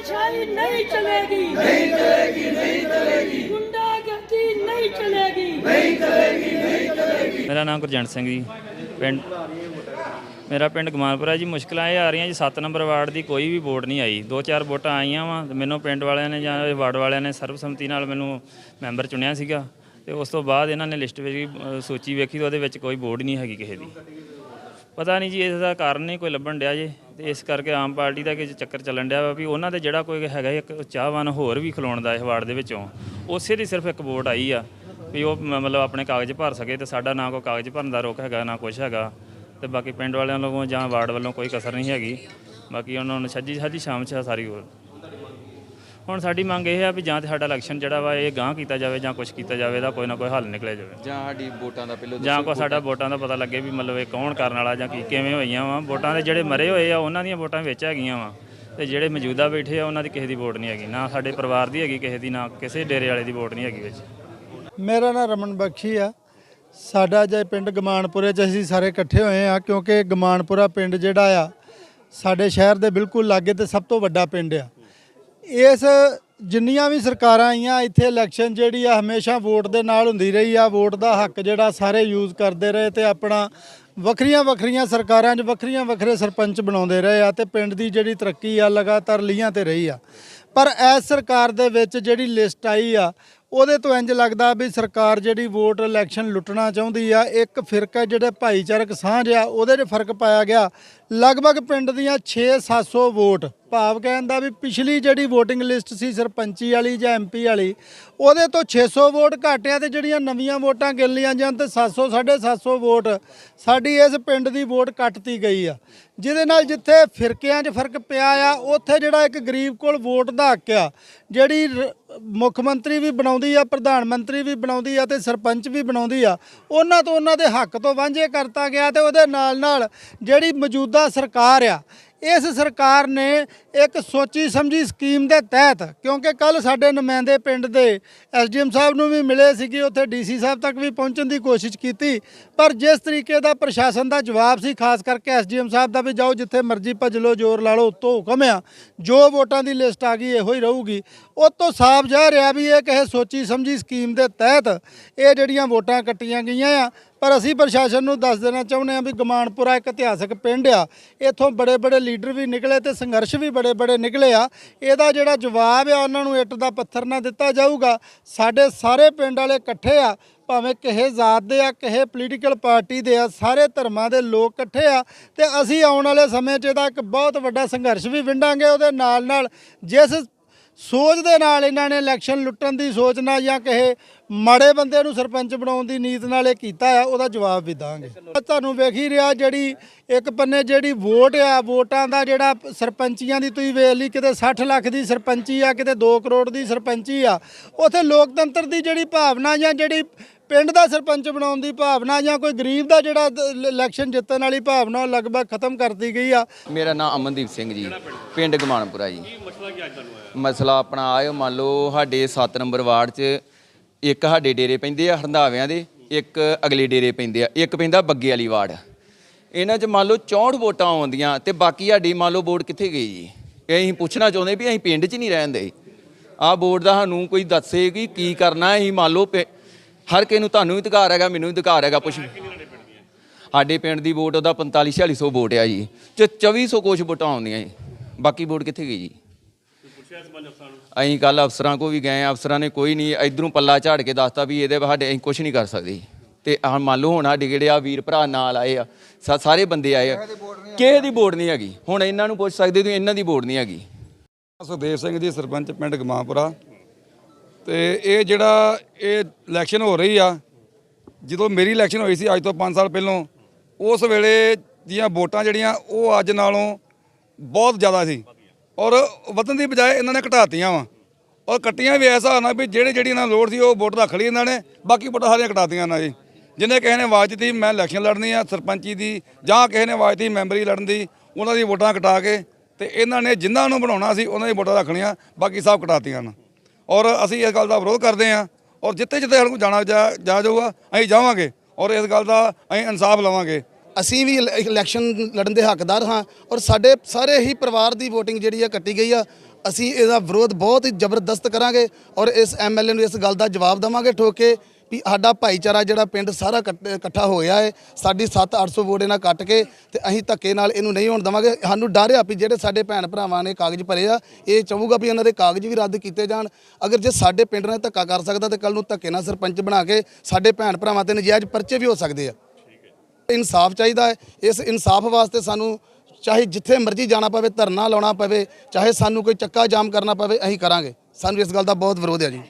तानाशाही नहीं चलेगी नहीं चलेगी नहीं चलेगी गुंडागर्दी नहीं चलेगी ਮੇਰਾ ਨਾਮ ਗੁਰਜੰਟ ਸਿੰਘ ਜੀ ਪਿੰਡ ਮੇਰਾ ਪਿੰਡ ਗਮਾਨਪੁਰਾ ਜੀ ਮੁਸ਼ਕਲਾਂ ਇਹ ਆ ਰਹੀਆਂ ਜੀ 7 ਨੰਬਰ ਵਾਰਡ ਦੀ ਕੋਈ ਵੀ ਵੋਟ ਨਹੀਂ ਆਈ ਦੋ ਚਾਰ ਵੋਟਾਂ ਆਈਆਂ ਵਾ ਤੇ ਮੈਨੂੰ ਪਿੰਡ ਵਾਲਿਆਂ ਨੇ ਜਾਂ ਇਹ ਵਾਰਡ ਵਾਲਿਆਂ ਨੇ ਸਰਬਸੰਮਤੀ ਨਾਲ ਮੈਨੂੰ ਮੈਂਬਰ ਚੁਣਿਆ ਸੀਗਾ ਤੇ ਉਸ ਤੋਂ ਬਾਅਦ ਇਹਨਾਂ ਨੇ ਲਿਸਟ ਵਿੱਚ ਵੀ, ਅ, ਸੂਚੀ ਵੇਖੀ ਤੇ ਉਹਦੇ ਵਿੱਚ ਕੋਈ ਵੋਟ ਨਹੀਂ ਹੈਗੀ ਕਿਸੇ ਦੀ ਪਤਾ ਨਹੀਂ ਜੀ ਇਸ ਦਾ ਕਾਰਨ ਨਹੀਂ ਕੋਈ ਲੱਭਣ ਡਿਆ ਜੇ ਤੇ ਇਸ ਕਰਕੇ ਆਮ ਪਾਰਟੀ ਦਾ ਕਿ ਚੱਕਰ ਚੱਲਣ ਡਿਆ ਵਾ ਵੀ ਉਹਨਾਂ ਦੇ ਜਿਹੜਾ ਕੋਈ ਹੈਗਾ ਇੱਕ ਚਾਹਵਾਨ ਹੋਰ ਵੀ ਖਲੋਣ ਦਾ ਇਸ ਵਾਰਡ ਦੇ ਵਿੱਚੋਂ, ਉਸੇ ਦੀ ਸਿਰਫ ਇੱਕ ਵੋਟ ਆਈ ਆ ਵੀ ਉਹ ਮਤਲਬ ਆਪਣੇ ਕਾਗਜ਼ ਭਰ ਸਕੇ ਤੇ ਸਾਡਾ ਨਾ ਕੋਈ ਕਾਗਜ਼ ਭਰਨ ਦਾ ਰੋਕ ਹੈਗਾ, ਨਾ ਕੁਛ ਹੈਗਾ ਤੇ ਬਾਕੀ ਪਿੰਡ ਵਾਲਿਆਂ ਵੱਲੋਂ ਜਾਂ ਵਾਰਡ ਵੱਲੋਂ ਕੋਈ ਕਸਰ ਨਹੀਂ ਹੈਗੀ। ਬਾਕੀ ਉਹਨਾਂ ਨੂੰ ਛੱਜੀ ਛੱਜੀ ਸ਼ਾਮ ਚ ਸਾਰੀ ਹੋਰ ਹੁਣ ਸਾਡੀ ਮੰਗ ਇਹ ਆ ਵੀ ਜਾਂ ਤੇ ਸਾਡਾ ਇਲੈਕਸ਼ਨ ਜਿਹੜਾ ਵਾ ਇਹ ਗਾਂਹ ਕੀਤਾ ਜਾਵੇ ਜਾਂ ਕੁਛ ਕੀਤਾ ਜਾਵੇ ਦਾ ਕੋਈ ਨਾ ਕੋਈ ਹੱਲ ਨਿਕਲੇ ਜਾਵੇ। ਜਾਂ ਸਾਡੀ ਵੋਟਾਂ ਦਾ ਪਹਿਲਾਂ ਜਾਂ ਕੋ ਸਾਡਾ ਵੋਟਾਂ। ਦਾ ਪਤਾ ਲੱਗੇ ਵੀ ਮਤਲਬ ਇਹ ਕੌਣ ਕਰਨ ਵਾਲਾ ਜਾਂ ਕੀ ਕਿਵੇਂ ਹੋਈਆਂ ਵਾ। ਵੋਟਾਂ ਦੇ ਜਿਹੜੇ ਮਰੇ ਹੋਏ ਆ ਉਹਨਾਂ ਦੀਆਂ ਵੋਟਾਂ ਵਿੱਚ ਹੈਗੀਆਂ ਵਾ। ਤੇ ਜਿਹੜੇ ਮੌਜੂਦਾ ਬੈਠੇ ਆ ਉਹਨਾਂ ਦੀ ਕਿਸੇ ਦੀ ਵੋਟ ਨਹੀਂ ਹੈਗੀ। ਨਾ ਸਾਡੇ ਪਰਿਵਾਰ ਦੀ ਹੈਗੀ ਕਿਸੇ ਦੀ ਨਾ ਕਿਸੇ ਡੇਰੇ ਵਾਲੇ ਦੀ ਵੋਟ ਨਹੀਂ ਹੈਗੀ ਵਿੱਚ। ਮੇਰਾ ਨਾਮ ਰਮਨ ਬਖਸ਼ੀ ਆ। ਸਾਡਾ ਜੇ ਪਿੰਡ ਗਮਾਨਪੁਰੇ 'ਚ ਅਸੀਂ ਸਾਰੇ ਇਕੱਠੇ ਹੋਏ ਆ ਕਿਉਂਕਿ ਗਮਾਨਪੁਰਾ ਪਿੰਡ ਜਿਹੜਾ ਆ ਸਾਡੇ ਸ਼ਹਿਰ ਦੇ ਬਿਲਕੁਲ ਲਾਗੇ ਤੇ ਸਭ ਤੋਂ ਵੱਡਾ ਪਿੰਡ ਆ। ਇਸ ਜਿੰਨੀਆਂ ਵੀ ਸਰਕਾਰਾਂ ਆਈਆਂ, ਇੱਥੇ ਇਲੈਕਸ਼ਨ ਜਿਹੜੀ ਆ, ਹਮੇਸ਼ਾ ਵੋਟ ਦੇ ਨਾਲ ਹੁੰਦੀ ਰਹੀ ਆ। ਵੋਟ ਦਾ ਹੱਕ ਜਿਹੜਾ ਸਾਰੇ ਯੂਜ਼ ਕਰਦੇ ਰਹੇ ਤੇ ਆਪਣਾ ਵੱਖਰੀਆਂ ਵੱਖਰੀਆਂ ਸਰਕਾਰਾਂ 'ਚ ਵੱਖਰੀਆਂ ਵੱਖਰੇ ਸਰਪੰਚ ਬਣਾਉਂਦੇ ਰਹੇ ਆ ਤੇ ਪਿੰਡ ਦੀ ਜਿਹੜੀ ਤਰੱਕੀ ਆ ਲਗਾਤਾਰ ਲੀਹਾਂ ਤੇ ਰਹੀ ਆ। ਪਰ ਇਸ ਸਰਕਾਰ ਦੇ ਵਿੱਚ ਜਿਹੜੀ ਲਿਸਟ ਆਈ ਆ, ਉਹਦੇ ਤੋਂ ਇੰਜ ਲੱਗਦਾ ਵੀ ਸਰਕਾਰ ਜਿਹੜੀ ਵੋਟ ਇਲੈਕਸ਼ਨ ਲੁੱਟਣਾ ਚਾਹੁੰਦੀ ਆ, ਇੱਕ ਫਿਰਕਾ ਜਿਹੜੇ ਭਾਈਚਾਰਕ ਸਾਂਝ ਆ, ਉਹਦੇ 'ਚ ਫ਼ਰਕ ਪਾਇਆ ਗਿਆ। ਲਗਭਗ ਪਿੰਡ ਦੀਆਂ 6-700 ਵੋਟ, ਭਾਵ ਕਹਿੰਦਾ ਵੀ ਪਿਛਲੀ ਜਿਹੜੀ VOTING ਲਿਸਟ ਸੀ ਸਰਪੰਚੀ ਵਾਲੀ ਜਾਂ ਐਮਪੀ ਵਾਲੀ, ਉਹਦੇ ਤੋਂ 600 ਵੋਟ ਘੱਟ ਆ ਤੇ ਜਿਹੜੀਆਂ ਨਵੀਆਂ ਵੋਟਾਂ ਗਿਣ ਲਈਆਂ ਜਾਣ ਤੇ 700 750 ਵੋਟ ਸਾਡੀ ਇਸ ਪਿੰਡ ਦੀ ਵੋਟ ਕੱਟਤੀ ਗਈ ਆ। ਜਿਹਦੇ ਨਾਲ ਜਿੱਥੇ ਫਿਰਕਿਆਂ 'ਚ ਫ਼ਰਕ ਪਿਆ ਆ, ਉੱਥੇ ਜਿਹੜਾ ਇੱਕ ਗਰੀਬ ਕੋਲ ਵੋਟ ਦਾ ਹੱਕ ਆ, ਜਿਹੜੀ ਮੁੱਖ ਮੰਤਰੀ ਵੀ ਬਣਾਉਂਦੀ ਆ, ਪ੍ਰਧਾਨ ਮੰਤਰੀ ਵੀ ਬਣਾਉਂਦੀ ਆ ਤੇ ਸਰਪੰਚ ਵੀ ਬਣਾਉਂਦੀ ਆ, ਉਹਨਾਂ ਤੋਂ ਉਹਨਾਂ ਦੇ ਹੱਕ ਤੋਂ ਵਾਂਝੇ ਕਰਤਾ ਗਿਆ ਤੇ ਉਹਦੇ ਨਾਲ ਨਾਲ ਜਿਹੜੀ ਮੌਜੂਦਾ ਸਰਕਾਰ ਆ ਇਸ ਸਰਕਾਰ ਨੇ ਇੱਕ ਸੋਚੀ ਸਮਝੀ ਸਕੀਮ ਦੇ ਤਹਿਤ, ਕਿਉਂਕਿ ਕੱਲ ਸਾਡੇ ਨੁਮਾਇੰਦੇ ਪਿੰਡ ਦੇ ਐਸਡੀਐਮ ਸਾਹਿਬ ਨੂੰ ਵੀ ਮਿਲੇ ਸੀਗੇ, ਉੱਥੇ ਡੀਸੀ ਸਾਹਿਬ ਤੱਕ ਵੀ ਪਹੁੰਚਣ ਦੀ ਕੋਸ਼ਿਸ਼ ਕੀਤੀ। ਪਰ ਜਿਸ ਤਰੀਕੇ ਦਾ ਪ੍ਰਸ਼ਾਸਨ ਦਾ ਜਵਾਬ ਸੀ, ਖਾਸ ਕਰਕੇ ਐਸਡੀਐਮ ਸਾਹਿਬ ਦਾ ਵੀ ਜਾਓ ਜਿੱਥੇ ਮਰਜ਼ੀ ਭੱਜ ਲਓ, ਜ਼ੋਰ ਲਾ ਲਓ, ਉੱਤੋਂ ਹੁਕਮ ਆ, ਜੋ ਵੋਟਾਂ ਦੀ ਲਿਸਟ ਆ ਗਈ, ਇਹੋ ਹੀ ਰਹੂਗੀ। ਉਹ ਤੋਂ ਸਾਫ਼ ਜਾ ਰਿਹਾ ਵੀ ਇਹ ਕਿਸੇ ਸੋਚੀ ਸਮਝੀ ਸਕੀਮ ਦੇ ਤਹਿਤ ਇਹ ਜਿਹੜੀਆਂ ਵੋਟਾਂ ਕੱਟੀਆਂ ਗਈਆਂ ਆ ਪਰ ਅਸੀਂ ਪ੍ਰਸ਼ਾਸਨ ਨੂੰ ਦੱਸ ਦੇਣਾ ਚਾਹੁੰਦੇ ਹਾਂ ਵੀ ਗਮਾਨਪੁਰਾ ਇੱਕ ਇਤਿਹਾਸਕ ਪਿੰਡ ਆ। ਇੱਥੋਂ ਬੜੇ ਬੜੇ ਲੀਡਰ ਵੀ ਨਿਕਲੇ ਤੇ ਸੰਘਰਸ਼ ਵੀ ਬੜੇ ਬੜੇ ਨਿਕਲੇ ਆ। ਇਹਦਾ ਜਿਹੜਾ ਜਵਾਬ ਆ, ਉਹਨਾਂ ਨੂੰ ਇੱਟ ਦਾ ਪੱਥਰ ਨਾ ਦਿੱਤਾ ਜਾਊਗਾ। ਸਾਡੇ ਸਾਰੇ ਪਿੰਡ ਵਾਲੇ ਇਕੱਠੇ ਆ, ਭਾਵੇਂ ਕਿਸੇ ਜ਼ਾਤ ਦੇ ਆ, ਕਿਸੇ ਪੋਲੀਟੀਕਲ ਪਾਰਟੀ ਦੇ ਆ, ਸਾਰੇ ਧਰਮਾਂ ਦੇ ਲੋਕ ਇਕੱਠੇ ਆ ਤੇ ਅਸੀਂ ਆਉਣ ਵਾਲੇ ਸਮੇਂ 'ਚ ਇਹਦਾ ਇੱਕ ਬਹੁਤ ਵੱਡਾ ਸੰਘਰਸ਼ ਵੀ ਵਿੰਡਾਂਗੇ ਉਹਦੇ ਨਾਲ ਨਾਲ ਜਿਸ ਸੋਚ ਦੇ ਨਾਲ ਇਹਨਾਂ ਨੇ ਇਲੈਕਸ਼ਨ ਲੁੱਟਣ ਦੀ ਸੋਚ ਨਾਲ ਜਾਂ ਕਿਸੇ ਮਾੜੇ ਬੰਦੇ ਨੂੰ ਸਰਪੰਚ ਬਣਾਉਣ ਦੀ ਨੀਤ ਨਾਲ ਇਹ ਕੀਤਾ ਆ ਉਹਦਾ ਜਵਾਬ ਵੀ ਦਾਂਗੇ। ਤੁਹਾਨੂੰ ਵੇਖ ਹੀ ਰਿਹਾ ਜਿਹੜੀ ਇੱਕ ਪੰਨੇ ਜਿਹੜੀ ਵੋਟ ਆ ਵੋਟਾਂ ਦਾ ਜਿਹੜਾ ਸਰਪੰਚੀਆਂ ਦੀ ਤੁਸੀਂ ਵੇਖ ਲਈ ਕਿਤੇ 60 ਲੱਖ ਦੀ ਸਰਪੰਚੀ ਆ ਕਿਤੇ 2 ਕਰੋੜ ਦੀ ਸਰਪੰਚੀ ਆ ਉਥੇ ਲੋਕਤੰਤਰ ਦੀ ਜਿਹੜੀ ਭਾਵਨਾ ਜਾਂ ਜਿਹੜੀ ਪਿੰਡ ਦਾ ਸਰਪੰਚ ਬਣਾਉਣ ਦੀ ਭਾਵਨਾ ਜਾਂ ਕੋਈ ਗਰੀਬ ਦਾ ਜਿਹੜਾ ਇਲੈਕਸ਼ਨ ਜਿੱਤਣ ਵਾਲੀ ਭਾਵਨਾ ਉਹ ਲਗਭਗ ਖਤਮ ਕਰਤੀ ਗਈ ਆ। ਮੇਰਾ ਨਾਮ ਅਮਨਦੀਪ ਸਿੰਘ ਜੀ ਪਿੰਡ ਗਮਾਨਪੁਰਾ ਜੀ। ਮਸਲਾ ਆਪਣਾ ਆਇਓ ਮੰਨ ਲਓ ਸਾਡੇ 7 ਨੰਬਰ ਵਾਰਡ 'ਚ ਇੱਕ ਸਾਡੇ ਡੇਰੇ ਪੈਂਦੇ ਆ ਹਰੰਦਾਵਿਆਂ ਦੇ, ਇੱਕ ਅਗਲੇ ਡੇਰੇ ਪੈਂਦੇ ਆ, ਇੱਕ ਪੈਂਦਾ ਬੱਗੇ ਵਾਲੀ ਵਾਰਡ। ਇਹਨਾਂ 'ਚ ਮੰਨ ਲਓ 64 ਵੋਟਾਂ ਆਉਂਦੀਆਂ ਤੇ ਬਾਕੀ ਸਾਡੀ ਮੰਨ ਲਓ ਵੋਟ ਕਿੱਥੇ ਗਈ ਜੀ? ਇਹ ਅਸੀਂ ਪੁੱਛਣਾ ਚਾਹੁੰਦੇ ਵੀ ਅਸੀਂ ਪਿੰਡ 'ਚ ਨਹੀਂ ਰਹਿੰਦੇ ਆਹ ਵੋਟ ਦਾ ਸਾਨੂੰ ਕੋਈ ਦੱਸੇ ਕਿ ਕੀ ਕਰਨਾ, ਅਸੀਂ ਮੰਨ ਲਓ ਪਿ- ਹਰ ਕਿਸੇ ਨੂੰ ਤੁਹਾਨੂੰ ਵੀ ਅਧਿਕਾਰ ਹੈਗਾ, ਮੈਨੂੰ ਵੀ ਅਧਿਕਾਰ ਹੈਗਾ ਪੁੱਛ ਸਾਡੇ ਪਿੰਡ ਦੀ ਵੋਟ ਉਹਦਾ 45 4600 ਵੋਟ ਆ ਜੀ, ਤੇ 2400 ਕੁਛ ਵੋਟਾਂ ਆਉਂਦੀਆਂ ਜੀ। ਬਾਕੀ ਵੋਟ ਕਿੱਥੇ ਗਈ ਜੀ? ਅਸੀਂ ਕੱਲ ਅਫਸਰਾਂ ਕੋ ਵੀ ਗਏ ਆ ਅਫਸਰਾਂ ਨੇ ਕੋਈ ਨਹੀਂ ਇਧਰੋਂ ਪੱਲਾ ਝਾੜ ਕੇ ਦੱਸਤਾ ਵੀ ਇਹਦੇ ਸਾਡੇ ਅਸੀਂ ਕੁਝ ਨਹੀਂ ਕਰ ਸਕਦੇ। ਤੇ ਆਹ ਮੰਨ ਲਓ ਹੁਣ ਸਾਡੇ ਜਿਹੜੇ ਆ ਵੀਰ ਭਰਾ ਨਾਲ ਆਏ ਆ ਸਾ- ਸਾਰੇ ਬੰਦੇ ਆਏ ਆ। ਕਿਸੇ ਦੀ ਵੋਟ ਨਹੀਂ ਹੈਗੀ? ਹੁਣ ਇਹਨਾਂ ਨੂੰ ਪੁੱਛ ਸਕਦੇ ਤੁਸੀਂ ਇਹਨਾਂ ਦੀ ਵੋਟ ਨਹੀਂ ਹੈਗੀ। ਸੁਖਦੇਵ ਸਿੰਘ ਜੀ ਸਰਪੰਚ ਪਿੰਡ ਗਮਾਂਪੁਰਾ। ਤੇ ਇਹ ਜਿਹੜਾ ਇਹ ਇਲੈਕਸ਼ਨ ਹੋ ਰਹੀ ਆ ਜਦੋਂ ਮੇਰੀ ਇਲੈਕਸ਼ਨ ਹੋਈ ਸੀ ਅੱਜ ਤੋਂ 5 ਸਾਲ ਪਹਿਲਾਂ ਉਸ ਵੇਲੇ ਦੀਆਂ ਵੋਟਾਂ ਜਿਹੜੀਆਂ ਉਹ ਅੱਜ ਨਾਲੋਂ ਬਹੁਤ ਜ਼ਿਆਦਾ ਸੀ। ਔਰ ਵਧਣ ਦੀ ਬਜਾਏ ਇਹਨਾਂ ਨੇ ਘਟਾਤੀਆਂ ਵਾ। ਔਰ ਕੱਟੀਆਂ ਵੀ ਐਸਾ ਨਾ ਵੀ ਜਿਹੜੇ ਜਿਹੜੀ ਇਹਨਾਂ ਨੂੰ ਲੋੜ ਸੀ ਉਹ ਵੋਟ ਰੱਖ ਲਈ ਇਹਨਾਂ ਨੇ। ਬਾਕੀ ਵੋਟਾਂ ਸਾਰੀਆਂ ਘਟਾਤੀਆਂ ਨਾ ਜੀ ਜਿਹਨੇ ਕਿਸੇ ਨੇ ਆਵਾਜ਼ ਦਿੱਤੀ, ਮੈਂ ਇਲੈਕਸ਼ਨ ਲੜਨੀ ਆ, ਸਰਪੰਚੀ ਦੀ ਜਾਂ ਕਿਸੇ ਨੇ ਆਵਾਜ਼ ਦਿੱਤੀ, ਮੈਂਬਰੀ ਲੜਨ ਦੀ, ਉਹਨਾਂ ਦੀ ਵੋਟਾਂ ਘਟਾ ਕੇ ਤੇ ਇਹਨਾਂ ਨੇ ਜਿਨ੍ਹਾਂ ਨੂੰ ਬਣਾਉਣਾ ਸੀ, ਉਹਨਾਂ ਦੀ ਵੋਟਾਂ ਰੱਖਣੀਆਂ, ਬਾਕੀ ਸਭ ਘਟਾਤੀਆਂ ਨੇ। ਔਰ ਅਸੀਂ ਇਸ ਗੱਲ ਦਾ ਵਿਰੋਧ ਕਰਦੇ ਹਾਂ। ਔਰ ਜਿੱਥੇ ਜਿੱਥੇ ਸਾਨੂੰ ਜਾਣਾ ਜਾ ਜਾਊਗਾ, ਅਸੀਂ ਜਾਵਾਂਗੇ। ਔਰ ਇਸ ਗੱਲ ਦਾ ਅਸੀਂ ਇਨਸਾਫ ਲਵਾਂਗੇ। ਅਸੀਂ ਵੀ ਇਲ- ਇਲੈਕਸ਼ਨ ਲੜਨ ਦੇ ਹੱਕਦਾਰ ਹਾਂ ਔਰ ਸਾਡੇ ਸਾਰੇ ਹੀ ਪਰਿਵਾਰ ਦੀ VOTING ਜਿਹੜੀ ਆ ਕੱਟੀ ਗਈ ਆ। ਅਸੀਂ ਇਹਦਾ ਵਿਰੋਧ ਬਹੁਤ ਹੀ ਜ਼ਬਰਦਸਤ ਕਰਾਂਗੇ ਔਰ ਇਸ ਐਮਐਲਏ ਨੂੰ ਇਸ ਗੱਲ ਦਾ ਜਵਾਬ ਦੇਵਾਂਗੇ ਠੋਕ ਕੇ ਵੀ ਸਾਡਾ ਭਾਈਚਾਰਾ ਜਿਹੜਾ ਪਿੰਡ ਸਾਰਾ ਇਕੱਠ- ਇਕੱਠਾ ਹੋਇਆ ਹੈ ਸਾਡੀ 7-800 ਵੋਟ ਇਹਨਾਂ ਕੱਟ ਕੇ ਤੇ ਅਸੀਂ ਧੱਕੇ ਨਾਲ ਇਹਨੂੰ ਨਹੀਂ ਹੋਣ ਦੇਵਾਂਗੇ। ਸਾਨੂੰ ਡਰ ਆ ਵੀ ਜਿਹੜੇ ਸਾਡੇ ਭੈਣ ਭਰਾਵਾਂ ਨੇ ਕਾਗਜ਼ ਭਰੇ ਆ, ਇਹ ਚਾਹੂਗਾ ਵੀ ਇਹਨਾਂ ਦੇ ਕਾਗਜ਼ ਵੀ ਰੱਦ ਕੀਤੇ ਜਾਣ। ਅਗਰ ਜੇ ਸਾਡੇ ਪਿੰਡ ਨਾਲ ਧੱਕਾ ਕਰ ਸਕਦਾ ਤੇ ਕੱਲ ਨੂੰ ਧੱਕੇ ਨਾਲ ਸਰਪੰਚ ਬਣਾ ਕੇ ਸਾਡੇ ਭੈਣ ਭਰਾਵਾਂ ਤੇ ਨਜਾਇਜ਼ ਪਰਚੇ ਵੀ ਹੋ ਸਕਦੇ ਆ। ਇਨਸਾਫ ਚਾਹੀਦਾ ਹੈ। ਇਸ ਇਨਸਾਫ ਵਾਸਤੇ ਸਾਨੂੰ ਚਾਹੇ ਜਿੱਥੇ ਮਰਜ਼ੀ ਜਾਣਾ ਪਵੇ, ਧਰਨਾ ਲਾਉਣਾ ਪਵੇ, ਚਾਹੇ ਸਾਨੂੰ ਕੋਈ ਚੱਕਾ ਜਾਮ ਕਰਨਾ ਪਵੇ, ਅਸੀਂ ਕਰਾਂਗੇ। ਸਾਨੂੰ ਇਸ ਗੱਲ ਦਾ ਬਹੁਤ ਵਿਰੋਧ ਹੈ ਜੀ।